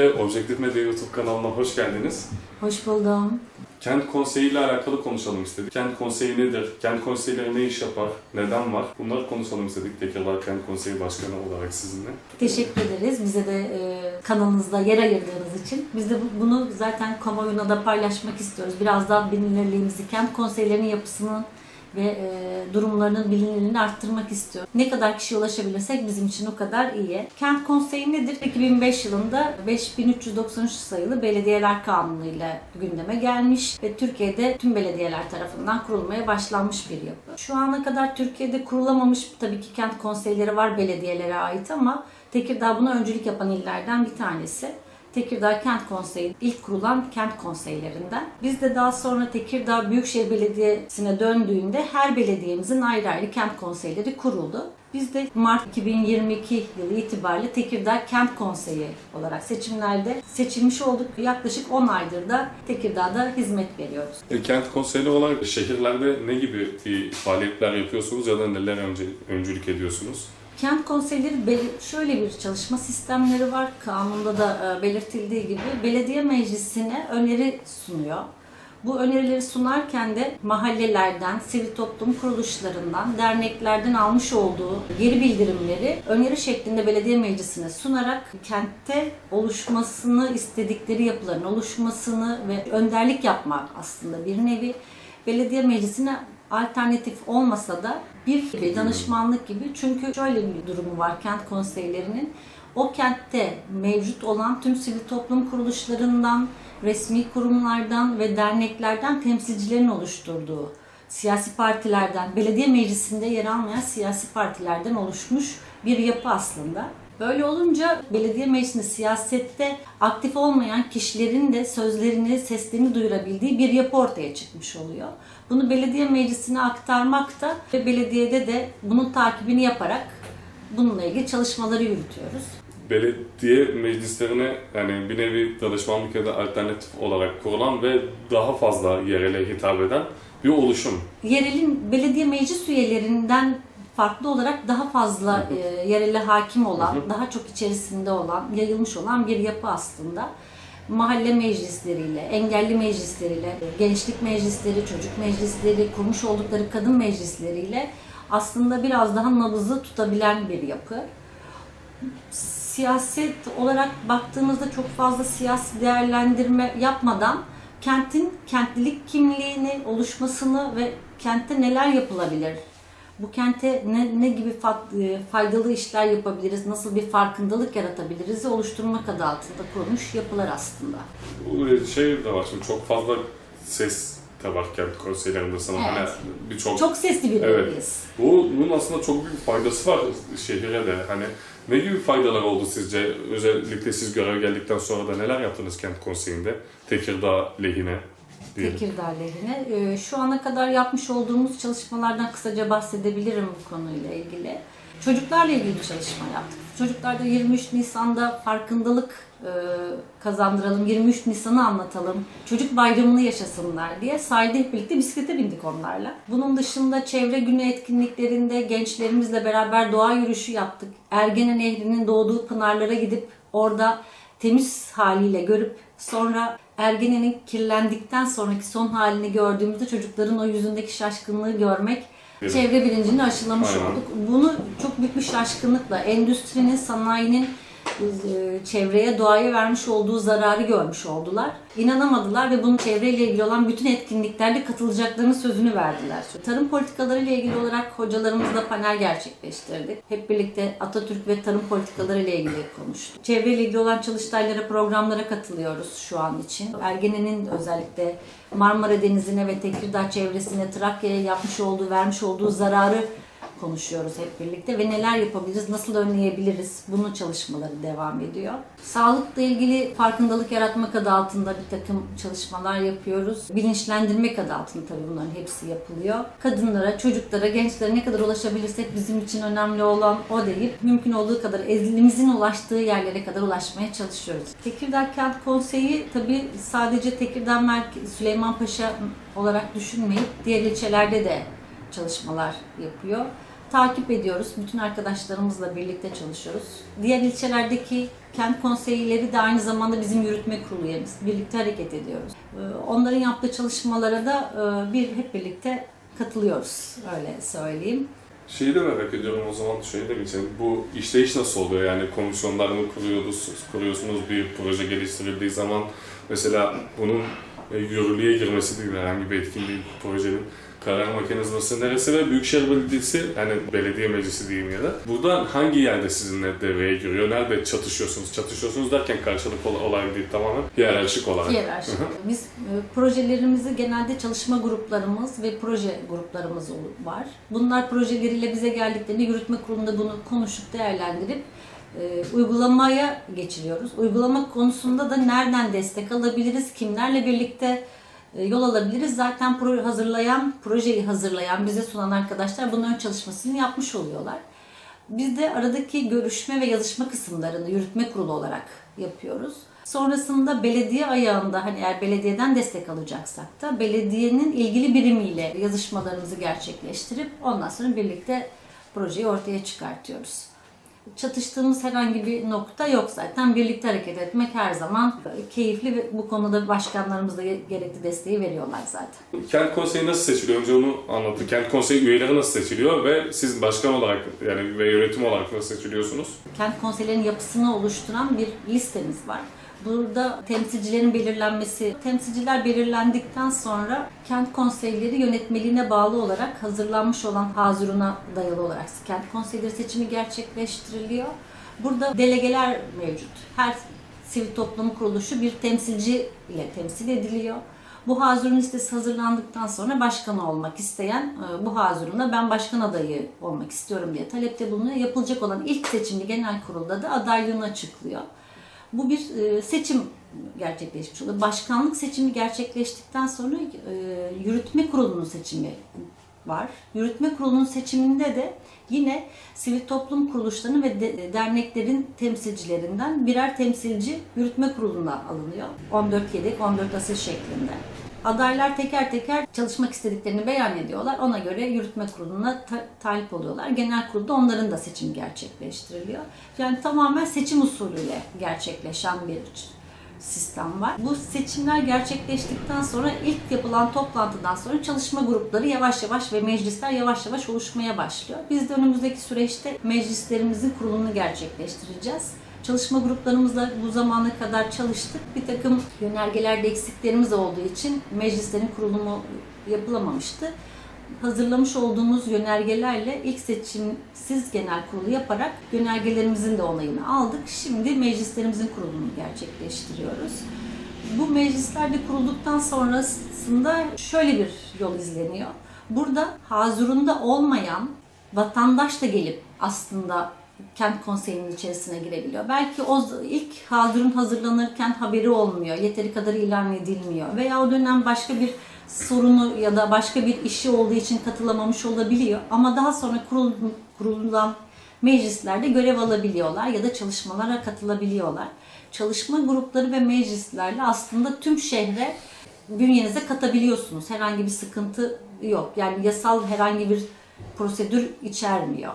Öncelikle Objektif Medya YouTube kanalına hoş geldiniz. Hoş buldum. Kent Konseyi ile alakalı konuşalım istedik. Kent Konseyi nedir? Kent Konseyleri ne iş yapar? Neden var? Bunları konuşalım istedik Tekirdağ Kent Konseyi Başkanı olarak sizinle. Teşekkür ederiz bize de e, kanalınızda yer ayırdığınız için. Biz de bu- bunu zaten kamuoyuna da paylaşmak istiyoruz. Biraz daha bilinirliğimizi, kent konseylerinin yapısının ve e, durumlarının bilinirliğini arttırmak istiyoruz. Ne kadar kişiye ulaşabilirsek bizim için o kadar iyi. Kent konseyi nedir? 2005 yılında 5393 sayılı Belediyeler Kanunu ile gündeme gelmiş ve Türkiye'de tüm belediyeler tarafından kurulmaya başlanmış bir yapı. Şu ana kadar Türkiye'de kurulamamış tabii ki kent konseyleri var belediyelere ait ama Tekirdağ buna öncülük yapan illerden bir tanesi. Tekirdağ Kent Konseyi ilk kurulan kent konseylerinden. Biz de daha sonra Tekirdağ Büyükşehir Belediyesi'ne döndüğünde her belediyemizin ayrı ayrı kent konseyleri kuruldu. Biz de Mart 2022 yılı itibariyle Tekirdağ Kent Konseyi olarak seçimlerde seçilmiş olduk. Yaklaşık 10 aydır da Tekirdağ'da hizmet veriyoruz. E, Kent Konseyi olarak şehirlerde ne gibi faaliyetler yapıyorsunuz ya da neler önce, öncülük ediyorsunuz? Kent konseyleri şöyle bir çalışma sistemleri var. Kanunda da e, belirtildiği gibi belediye meclisine öneri sunuyor. Bu önerileri sunarken de mahallelerden, sivil toplum kuruluşlarından, derneklerden almış olduğu geri bildirimleri öneri şeklinde belediye meclisine sunarak kentte oluşmasını istedikleri yapıların oluşmasını ve önderlik yapmak aslında bir nevi belediye meclisine alternatif olmasa da bir danışmanlık gibi. Çünkü şöyle bir durumu var kent konseylerinin. O kentte mevcut olan tüm sivil toplum kuruluşlarından, resmi kurumlardan ve derneklerden temsilcilerin oluşturduğu siyasi partilerden, belediye meclisinde yer almayan siyasi partilerden oluşmuş bir yapı aslında. Böyle olunca belediye meclisinde siyasette aktif olmayan kişilerin de sözlerini, seslerini duyurabildiği bir yapı ortaya çıkmış oluyor. Bunu belediye meclisine aktarmak da ve belediyede de bunun takibini yaparak bununla ilgili çalışmaları yürütüyoruz. Belediye meclislerine yani bir nevi danışmanlık ya da alternatif olarak kurulan ve daha fazla yerele hitap eden bir oluşum. Yerelin belediye meclis üyelerinden farklı olarak daha fazla e, yerele hakim olan, daha çok içerisinde olan, yayılmış olan bir yapı aslında. Mahalle meclisleriyle, engelli meclisleriyle, gençlik meclisleri, çocuk meclisleri, kurmuş oldukları kadın meclisleriyle aslında biraz daha nabızı tutabilen bir yapı. Siyaset olarak baktığımızda çok fazla siyasi değerlendirme yapmadan kentin kentlilik kimliğini oluşmasını ve kentte neler yapılabilir? Bu kente ne, ne gibi e, faydalı işler yapabiliriz, nasıl bir farkındalık yaratabiliriz oluşturmak adı altında kurulmuş yapılar aslında. Bu şey de var şimdi çok fazla ses de var kent konseylerinde sana Evet. hani birçok Çok sesli bir Evet. bunun aslında çok büyük faydası var şehire de. Hani ne gibi faydalar oldu sizce? Özellikle siz görev geldikten sonra da neler yaptınız kent konseyinde? Tekirdağ lehine diyelim. Tekirdağ. Ee, Şu ana kadar yapmış olduğumuz çalışmalardan kısaca bahsedebilirim bu konuyla ilgili. Çocuklarla ilgili bir çalışma yaptık. Çocuklarda 23 Nisan'da farkındalık e, kazandıralım, 23 Nisan'ı anlatalım, çocuk bayramını yaşasınlar diye sahilde hep birlikte bisiklete bindik onlarla. Bunun dışında çevre günü etkinliklerinde gençlerimizle beraber doğa yürüyüşü yaptık. Ergene Nehri'nin doğduğu pınarlara gidip orada temiz haliyle görüp sonra Ergene'nin kirlendikten sonraki son halini gördüğümüzde çocukların o yüzündeki şaşkınlığı görmek Evet. çevre bilincini aşılamış Aynen. olduk. Bunu çok büyük bir şaşkınlıkla endüstrinin, sanayinin çevreye, doğaya vermiş olduğu zararı görmüş oldular. İnanamadılar ve bunun çevreyle ilgili olan bütün etkinliklerde katılacaklarının sözünü verdiler. Tarım politikaları ile ilgili olarak hocalarımızla panel gerçekleştirdik. Hep birlikte Atatürk ve tarım politikaları ile ilgili konuştuk. Çevreyle ilgili olan çalıştaylara, programlara katılıyoruz şu an için. Ergene'nin özellikle Marmara Denizi'ne ve Tekirdağ çevresine, Trakya'ya yapmış olduğu, vermiş olduğu zararı konuşuyoruz hep birlikte ve neler yapabiliriz, nasıl önleyebiliriz bunun çalışmaları devam ediyor. Sağlıkla ilgili farkındalık yaratmak adı altında bir takım çalışmalar yapıyoruz. Bilinçlendirmek adı altında tabii bunların hepsi yapılıyor. Kadınlara, çocuklara, gençlere ne kadar ulaşabilirsek bizim için önemli olan o deyip mümkün olduğu kadar elimizin ulaştığı yerlere kadar ulaşmaya çalışıyoruz. Tekirdağ Kent Konseyi tabii sadece Tekirdağ Merkez, Süleymanpaşa olarak düşünmeyip diğer ilçelerde de çalışmalar yapıyor. Takip ediyoruz. Bütün arkadaşlarımızla birlikte çalışıyoruz. Diğer ilçelerdeki kent konseyleri de aynı zamanda bizim yürütme kurulu. Birlikte hareket ediyoruz. Ee, Onların yaptığı çalışmalara da e, bir hep birlikte katılıyoruz. Öyle söyleyeyim. Şeyi de merak ediyorum o zaman şöyle de geçelim. Bu işleyiş nasıl oluyor? Yani komisyonlar mı kuruyorsunuz, kuruyorsunuz bir proje geliştirildiği zaman mesela bunun e, yürürlüğe girmesi değil herhangi bir etkinliğin, projenin karar mekanizması neresi ve Büyükşehir Belediyesi yani belediye meclisi diyeyim ya da buradan hangi yerde sizinle devreye giriyor? Nerede çatışıyorsunuz? Çatışıyorsunuz derken karşılık ol- olay değil tamamen hiyerarşik olarak. Hiyerarşi. Biz e, projelerimizi genelde çalışma gruplarımız ve proje gruplarımız var. Bunlar projeleriyle bize geldiklerinde yürütme kurulunda bunu konuşup değerlendirip e, uygulamaya geçiriyoruz. Uygulama konusunda da nereden destek alabiliriz, kimlerle birlikte yol alabiliriz. Zaten proje hazırlayan, projeyi hazırlayan, bize sunan arkadaşlar bunun ön çalışmasını yapmış oluyorlar. Biz de aradaki görüşme ve yazışma kısımlarını yürütme kurulu olarak yapıyoruz. Sonrasında belediye ayağında hani eğer belediyeden destek alacaksak da belediyenin ilgili birimiyle yazışmalarımızı gerçekleştirip ondan sonra birlikte projeyi ortaya çıkartıyoruz. Çatıştığımız herhangi bir nokta yok zaten. Birlikte hareket etmek her zaman keyifli ve bu konuda başkanlarımız da gerekli desteği veriyorlar zaten. Kent konseyi nasıl seçiliyor? Önce onu anlatın. Kent konseyi üyeleri nasıl seçiliyor ve siz başkan olarak yani ve yönetim olarak nasıl seçiliyorsunuz? kent konseylerinin yapısını oluşturan bir listemiz var. Burada temsilcilerin belirlenmesi, temsilciler belirlendikten sonra kent konseyleri yönetmeliğine bağlı olarak hazırlanmış olan hazıruna dayalı olarak kent konseyleri seçimi gerçekleştiriliyor. Burada delegeler mevcut. Her sivil toplum kuruluşu bir temsilci ile temsil ediliyor. Bu hazırın listesi hazırlandıktan sonra başkan olmak isteyen e, bu hazırına ben başkan adayı olmak istiyorum diye talepte bulunuyor. Yapılacak olan ilk seçimli genel kurulda da adaylığını açıklıyor. Bu bir e, seçim gerçekleşmiş oluyor. Başkanlık seçimi gerçekleştikten sonra e, yürütme kurulunun seçimi var. Yürütme kurulunun seçiminde de yine sivil toplum kuruluşlarının ve de- derneklerin temsilcilerinden birer temsilci yürütme kuruluna alınıyor. 14 yedek, 14 asil şeklinde. Adaylar teker teker çalışmak istediklerini beyan ediyorlar. Ona göre yürütme kuruluna ta- talip oluyorlar. Genel kurulda onların da seçim gerçekleştiriliyor. Yani tamamen seçim usulüyle gerçekleşen bir sistem var. Bu seçimler gerçekleştikten sonra ilk yapılan toplantıdan sonra çalışma grupları yavaş yavaş ve meclisler yavaş yavaş oluşmaya başlıyor. Biz de önümüzdeki süreçte meclislerimizin kurulunu gerçekleştireceğiz. Çalışma gruplarımızla bu zamana kadar çalıştık. Bir takım yönergelerde eksiklerimiz olduğu için meclislerin kurulumu yapılamamıştı. Hazırlamış olduğumuz yönergelerle ilk seçimsiz genel kurulu yaparak yönergelerimizin de onayını aldık. Şimdi meclislerimizin kurulunu gerçekleştiriyoruz. Bu meclisler de kurulduktan sonrasında şöyle bir yol izleniyor. Burada hazurunda olmayan vatandaş da gelip aslında kent konseyinin içerisine girebiliyor. Belki o ilk hazırın hazırlanırken haberi olmuyor, yeteri kadar ilan edilmiyor veya o dönem başka bir sorunu ya da başka bir işi olduğu için katılamamış olabiliyor. Ama daha sonra kurul, kurulan meclislerde görev alabiliyorlar ya da çalışmalara katılabiliyorlar. Çalışma grupları ve meclislerle aslında tüm şehre bünyenize katabiliyorsunuz. Herhangi bir sıkıntı yok. Yani yasal herhangi bir prosedür içermiyor.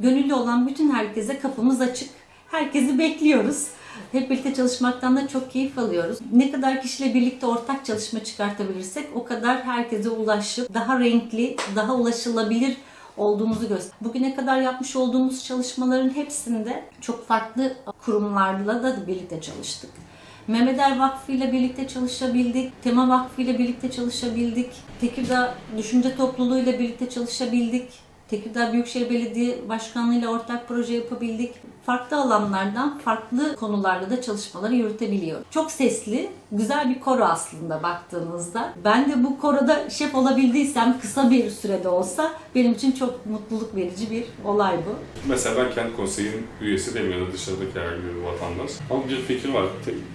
Gönüllü olan bütün herkese kapımız açık. Herkesi bekliyoruz. Hep birlikte çalışmaktan da çok keyif alıyoruz. Ne kadar kişiyle birlikte ortak çalışma çıkartabilirsek o kadar herkese ulaşıp daha renkli, daha ulaşılabilir olduğumuzu göster. Bugüne kadar yapmış olduğumuz çalışmaların hepsinde çok farklı kurumlarla da birlikte çalıştık. Mehmet Er Vakfı ile birlikte çalışabildik. Tema Vakfı ile birlikte çalışabildik. Tekirdağ Düşünce Topluluğu ile birlikte çalışabildik. Tekirdağ Büyükşehir Belediye Başkanlığı ile ortak proje yapabildik. Farklı alanlardan, farklı konularda da çalışmaları yürütebiliyoruz. Çok sesli, güzel bir koro aslında baktığınızda. Ben de bu koroda şef olabildiysem kısa bir sürede olsa benim için çok mutluluk verici bir olay bu. Mesela ben kent konseyinin üyesi değilim ya da dışarıdaki herhangi bir vatandaş. Ama bir fikir var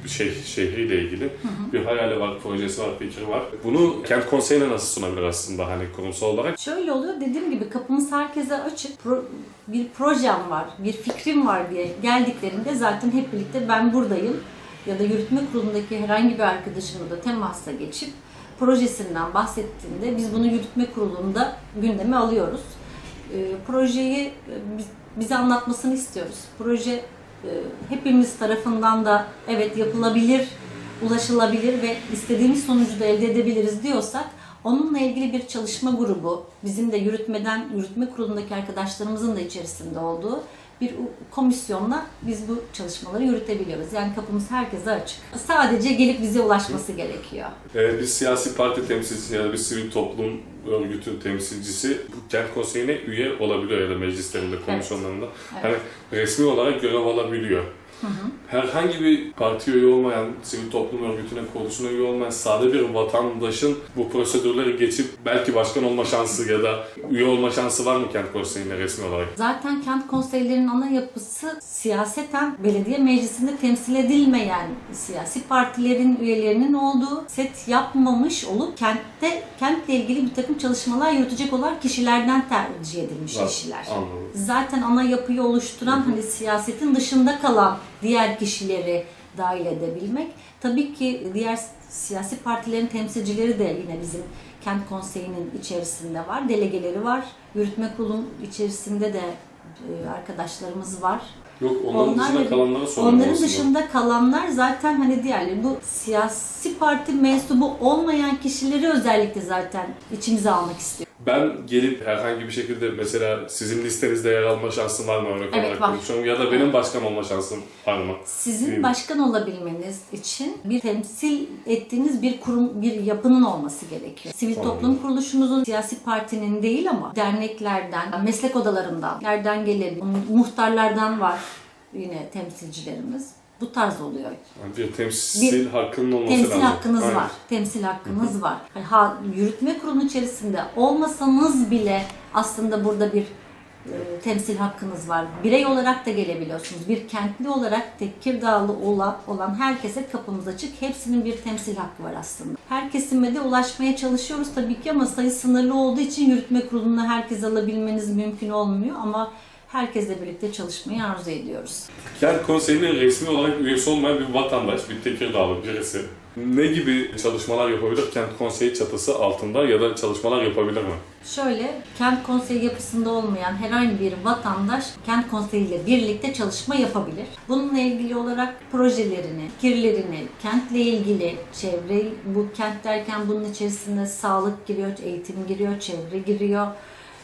şey, şehriyle ilgili. Bir hayali var, projesi var, fikri var. Bunu kent konseyine nasıl sunabilir aslında hani kurumsal olarak? Şöyle oluyor dediğim gibi kapımız herkese açık. Pro- bir projem var, bir fikrim var diye geldiklerinde zaten hep birlikte ben buradayım ya da yürütme kurulundaki herhangi bir arkadaşımla da temasa geçip projesinden bahsettiğinde biz bunu yürütme kurulunda gündeme alıyoruz. e, projeyi biz- bize anlatmasını istiyoruz. Proje e, hepimiz tarafından da evet yapılabilir, ulaşılabilir ve istediğimiz sonucu da elde edebiliriz diyorsak onunla ilgili bir çalışma grubu, bizim de yürütmeden, yürütme kurulundaki arkadaşlarımızın da içerisinde olduğu bir komisyonla biz bu çalışmaları yürütebiliyoruz. Yani kapımız herkese açık. Sadece gelip bize ulaşması gerekiyor. Ee, bir siyasi parti temsilcisi ya da bir sivil toplum örgütü temsilcisi bu kent konseyine üye olabiliyor ya da meclislerinde, komisyonlarında. Evet. Hani resmi olarak görev alabiliyor. Herhangi bir partiye üye olmayan, sivil toplum örgütüne, kuruluşuna üye olmayan sade bir vatandaşın bu prosedürleri geçip belki başkan olma şansı ya da üye olma şansı var mı kent konseyine resmi olarak? Zaten kent konseylerinin ana yapısı siyaseten belediye meclisinde temsil edilmeyen siyasi partilerin üyelerinin olduğu, set yapmamış olup kentte kentle ilgili bir takım çalışmalar yürütecek olan kişilerden tercih edilmiş Var, kişiler. Anladım. Zaten ana yapıyı oluşturan hani siyasetin dışında kalan diğer kişileri dahil edebilmek. Tabii ki diğer siyasi partilerin temsilcileri de yine bizim kent konseyinin içerisinde var. Delegeleri var. Yürütme kurulun içerisinde de e, arkadaşlarımız var. Yok onların Onlar dışında da- kalanlara sorun Onların aslında. dışında kalanlar zaten hani diğerleri bu siyasi parti mensubu olmayan kişileri özellikle zaten içimize almak istiyor. Ben gelip herhangi bir şekilde mesela sizin listenizde yer alma şansım var mı örnek Evet, olarak var. konuşuyorum ya da benim başkan olma şansım var mı? Sizin Değil mi? başkan olabilmeniz için bir temsil ettiğiniz bir kurum, bir yapının olması gerekiyor. Sivil Anladım. toplum kuruluşunuzun siyasi partinin değil ama derneklerden, meslek odalarından, nereden gelebilir, muhtarlardan var yine temsilcilerimiz. Bu tarz oluyor. Yani bir temsil hakkının olması Temsil lazım. hakkınız Aynen. var. Temsil hakkınız var. Hani ha, yürütme kurulunun içerisinde olmasanız bile aslında burada bir e, temsil hakkınız var. Birey olarak da gelebiliyorsunuz. Bir kentli olarak Tekirdağlı olan, olan herkese kapımız açık. Hepsinin bir temsil hakkı var aslında. Her kesime de ulaşmaya çalışıyoruz tabii ki ama sayı sınırlı olduğu için yürütme kuruluna herkes alabilmeniz mümkün olmuyor ama herkesle birlikte çalışmayı arzu ediyoruz. Kent konseyine resmi olarak üyesi olmayan bir vatandaş, bir Tekirdağlı birisi ne gibi çalışmalar yapabilir kent konseyi çatısı altında ya da çalışmalar yapabilir mi? Şöyle, kent konseyi yapısında olmayan herhangi bir vatandaş kent konseyiyle birlikte çalışma yapabilir. Bununla ilgili olarak projelerini, fikirlerini, kentle ilgili çevre, bu kent derken bunun içerisinde sağlık giriyor, eğitim giriyor, çevre giriyor,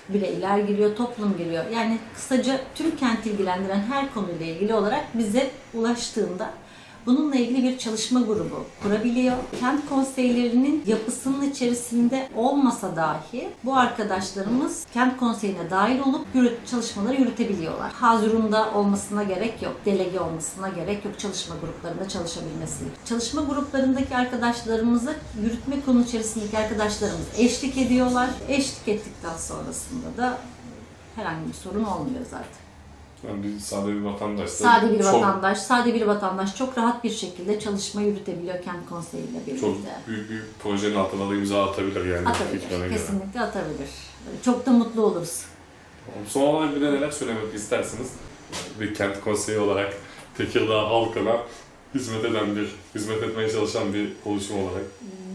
bireyler giriyor, toplum giriyor. Yani kısaca tüm kenti ilgilendiren her konuyla ilgili olarak bize ulaştığında Bununla ilgili bir çalışma grubu kurabiliyor. Kent konseylerinin yapısının içerisinde olmasa dahi bu arkadaşlarımız kent konseyine dahil olup yürüt, çalışmaları yürütebiliyorlar. Hazırunda olmasına gerek yok, delege olmasına gerek yok çalışma gruplarında çalışabilmesi. Çalışma gruplarındaki arkadaşlarımıza yürütme konu içerisindeki arkadaşlarımız eşlik ediyorlar. Eşlik ettikten sonrasında da herhangi bir sorun olmuyor zaten. Yani bir sade bir vatandaş da Sade bir çok, vatandaş, sade bir vatandaş çok rahat bir şekilde çalışma yürütebiliyor kent konseyiyle birlikte. çok büyük bir projenin altına da imza atabilir yani. atabilir, göre. kesinlikle atabilir. Çok da mutlu oluruz. Son olarak bir de neler söylemek istersiniz? Bir kent konseyi olarak Tekirdağ halkına hizmet eden bir, hizmet etmeye çalışan bir oluşum olarak.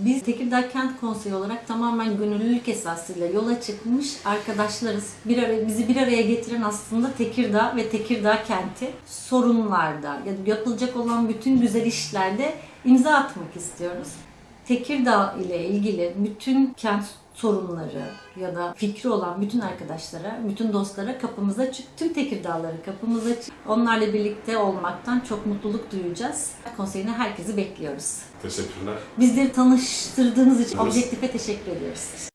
Biz Tekirdağ Kent Konseyi olarak tamamen gönüllülük esasıyla yola çıkmış arkadaşlarız. Bir araya, bizi bir araya getiren aslında Tekirdağ ve Tekirdağ kenti sorunlarda ya da yapılacak olan bütün güzel işlerde imza atmak istiyoruz. Tekirdağ ile ilgili bütün kent sorunları ya da fikri olan bütün arkadaşlara, bütün dostlara kapımız açık. Tüm Tekirdağları kapımız açık. Onlarla birlikte olmaktan çok mutluluk duyacağız. Konseyine herkesi bekliyoruz. Teşekkürler. Bizleri tanıştırdığınız için. Objektif'e teşekkür ediyoruz.